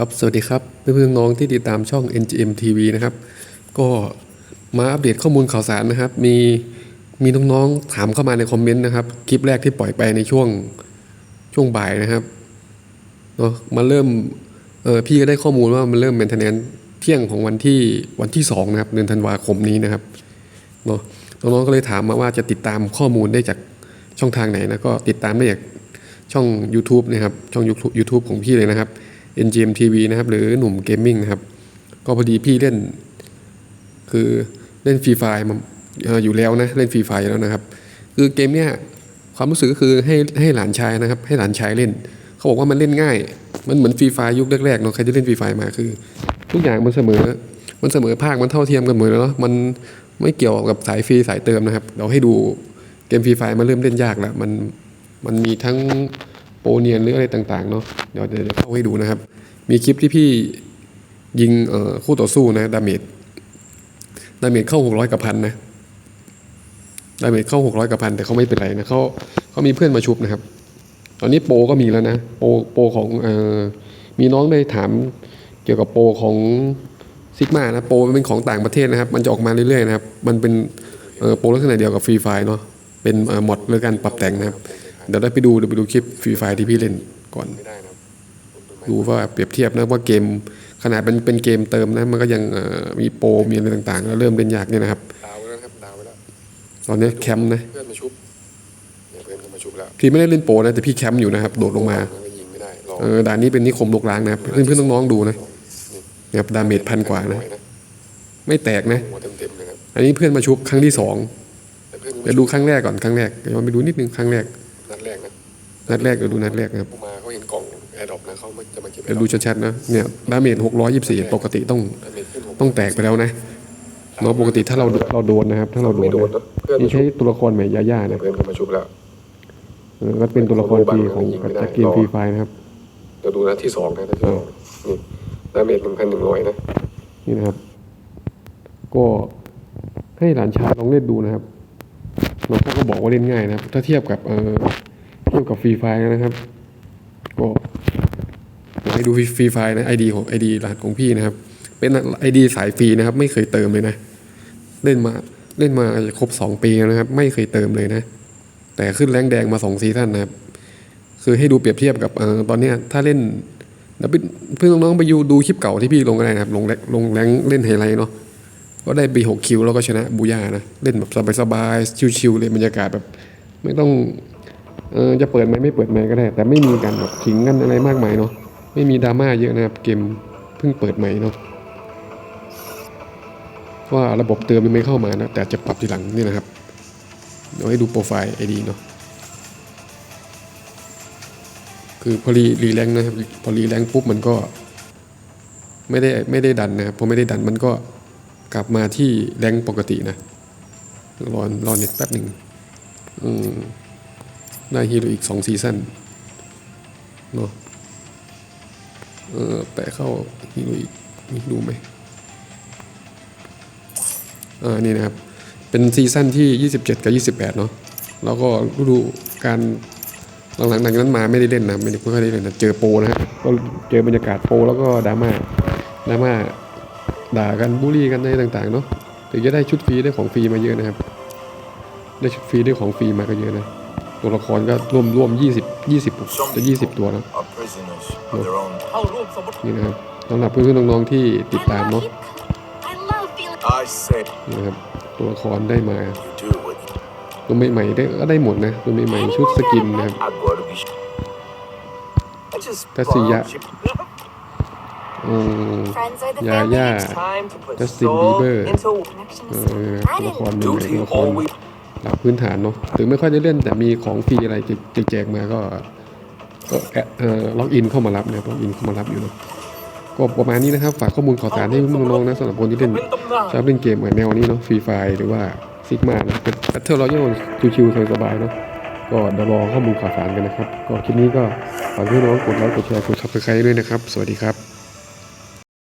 ครับ สวัสดีครับเพื่อนๆน้องที่ติดตามช่อง NGM TV นะครับ ก็มาอัปเดตข้อมูลข่าวสารนะครับ มีมีน้องๆถามเข้ามาในคอมเมนต์นะครับคลิปแรกที่ปล่อยไปในช่วงช่วงบ่ายนะครับเนาะมาเริ่มเออพี่ก็ได้ข้อมูลว่ามันเริ่ม maintenance เที่ยงของวันที่วันที่สองนะครับเดือนธันวาคมนี้นะครับเนาะน้องๆก็เลยถามมาว่าจะติดตามข้อมูลได้จากช่องทางไหนนะก็ติดตามได้จากช่อง YouTube นะครับช่อง YouTube ของพี่เลยนะครับ NGM TV นะครับ หรือหนุ่มเกมมิ่งนะครับ ก็พอดีพี่เล่น คือเล่นฟรีไฟอยู่แล้วนะ เล่นฟรีไฟแล้วนะครับ คือเกมเนี้ยความรู้สึกก็คือให้ให้หลานชายนะครับ ให้หลานชายเล่น เขาบอกว่ามันเล่นง่าย มันเหมือนฟรีไฟยุคแรกๆเนาะใครที่เล่นฟรีไฟมาคือ ทุกอย่างมันเสมอ มันเสมอภาคมันเท่าเทียมกันหมดเลยเนาะมันไม่เกี่ยวกับสายฟรีสายเติมนะครับ เราให้ดูเกมฟรีไฟมันเริ่มเล่นยากแล้วมันมันมีทั้ง โปรเนียนหรืออะไรต่างๆเนาะเดี๋ยวเดี๋ยวเข้าให้ดูนะครับ มีคลิปที่พี่ยิงคู่ต่อสู้นะดาเมจดาเมจเข้าหกร้อยกับพันนะดาเมจเข้าหกร้อยกับพันแต่เขาไม่เป็นไรนะเขาเขามีเพื่อนมาชุบนะครับ ตอนนี้โปรก็มีแล้วนะโปรโปรของออมีน้องได้ถามเกี่ยวกับโปรของซิกมานะโปรมันเป็นของต่างประเทศนะครับ มันจะออกมาเรื่อยๆนะครับ มันเป็นโปรลักษณะเดียวกับฟรีไฟเนาะเป็นเอ่อมอดเรื่องการปรับแต่งนะครับ เดี๋ยวได้ไปดูเดี๋ยวไปดูคลิปฟรีไฟที่พี่เล่นก่อนดูว่าเปรียบเทียบนะว่าเกมขนาดเป็นเป็นเกมเติมนะมันก็ยังเอ่อมีโปรมีอะไรต่างๆแล้วเริ่มเล่นยากเนี่ยนะครับดาวไปแล้วครับดาวไปแล้วตอนนี้แคมป์นะเพื่อนมาชุบเนี่ยเพื่อนเขามาชุบแล้วพี่ไม่ได้เล่นโปรนะแต่พี่แคมป์อยู่นะครับโดดลงมานก็ยิงไม่ได้รอเออด่านนี้เป็นนิคมลกล้างนะครับเพื่อนเพื่อนน้องๆดูนะนะครับดาเมจพันกว่านะอยไม่แตกนะหัวเต็มๆเลยครับอันนี้เพื่อนมาชุบครั้งที่สองแต่เพื่อนเดี๋ยวดูครั้งแรกก่อนครั้งแรกเดี๋ยวย้อนไปดูนิดนึงครั้งแรกนัดแรก นะนัดแรกเดี๋ยวดูนัดแรกนะครับพวกมาเขาเห็นกล่องแอร์ดรอปนะเขาจะมาเก็บเดี๋ยวดูชัดๆนะเนี่ยดาเมจ624ปกติต้องดาเมจขึ้นผมต้องแตกไปแล้วนะเนาะปกติถ้าเราเราโดนนะครับ ถ้าเราโดไม่นโดนนะนะเพื่อนนี่มาชุใช้บตัวละครใหม่ยาย่าเนี่ยนะเพื่อนเขามาชุบแล้วเออก็เป็นตัวละครฟรีของจากเกมฟรีไฟนะครับเดี๋ยวดูนะที่สองนะที่สองนี่ดาเมจหนึ่งพันหนึ่งร้อยนะนี่นะครับ ก็ให้หลานชายลองเล่นดูนะครับน้องเขาก็บอกว่าเล่นง่ายนะครับ ถ้าเทียบกับเออ เทียบกับฟรีไฟนะครับก็อกให้ดูฟรีไฟนะไอดีของไอดีรหัสของพี่นะครับ เป็นไอดีสายฟรีนะครับ ไม่เคยเติมเลยนะ เล่นมาเล่นมาครบสองปีนะครับ ไม่เคยเติมเลยนะ แต่ขึ้นแรงแดงมาสองซีซั่นนะครับ คือให้ดูเปรียบเทียบกับอตอนนี้ถ้าเล่นเดี๋ยวไปเพื่อนน้องๆไปยูดูคลิปเก่าที่พี่ลงก็ได้นะครับ ลงแรงลงแรงเล่นไฮไลท์เนาะก็ได้ไปหกคิวแล้วก็ชนะบูย่านะ เล่นแบบสบายๆชิวๆเลยบรรยากาศแบบ ไม่ต้อง เออจะเปิดไหมไม่เปิดไหมก็ได้ แต่ไม่มีการแบบขิงกันอะไรมากมายเนาะไม่มีดราม่าเยอะนะครับเกมเพิ่งเปิดใหม่เนาะว่าระบบเติมยังไม่เข้ามานะแต่จะปรับทีหลังนี่นะครับเดี๋ยวให้ดูโปรไฟล์ไอดีเนาะคือพอรีรีแรงนะครับพอรีแรงปุ๊บมันก็ไม่ได้ไม่ได้ดันนะครับพอไม่ได้ดันมันก็กลับมาที่แรงปกตินะรอรอเน็ตแป๊บหนึ่งอืม ได้ฮีโร่อีกสองซีซั่นเนาะเออแปะเข้าฮีโร่อีกดูไหมอ่านี่นะครับ เป็นซีซั่นที่ 27 กับ 28 เนาะแล้วก็ฤดูการหลังๆจากนั้นมาไม่ได้เล่นนะไม่ได้ค่อยได้เล่นนะเจอโปรนะครับก็เจอบรรยากาศโปรแล้วก็ดราม่าดราม่าด่ากันบูลลี่กันอะไรต่างๆเนาะถึงจะได้ชุดฟรีได้ของฟรีมาเยอะนะครับ ได้ชุดฟรีได้ของฟรีมาก็เยอะนะ ตัวละครก็ร่วมร่วมยี่สิบยี่สิบจะยี่สิบตัวแล้วนี่นะครับสำหรับเพื่อนๆน้องๆที่ติดตามเนาะนะครับตัวละครได้มาตัวใหม่ๆได้ก็ได้หมดนะตัวใหม่ๆชุดสกินนะครับทัศยะยาย่าจัสติบีเบอร์ตัวละครใหม่ตัวละคร หลักพื้นฐานเนาะถึงไม่ค่อยได้เล่นแต่มีของฟรีอะไรแจกๆมาก็ก็แอะเอ่อล็อกอินเข้ามารับนะครับล็อกอินเข้ามารับอยู่เนาะก็ประมาณนี้นะครับ ฝากข้อมูลข่าวสารให้น้องๆนะสำหรับคนที่เล่นเป็นตำนานชอบเล่นเกมเหมือนแนวนี้เนาะฟรีไฟหรือว่าซิกมานะเป็นแบทเทิลเรายังชิวๆสบายๆเนาะก็เดี๋ยวรอข้อมูลข่าวสารกันนะครับ ก็คลิปนี้ก็ฝากพี่น้องกดไลค์กดแชร์กดซับสไครต์ด้วยนะครับ สวัสดีครับ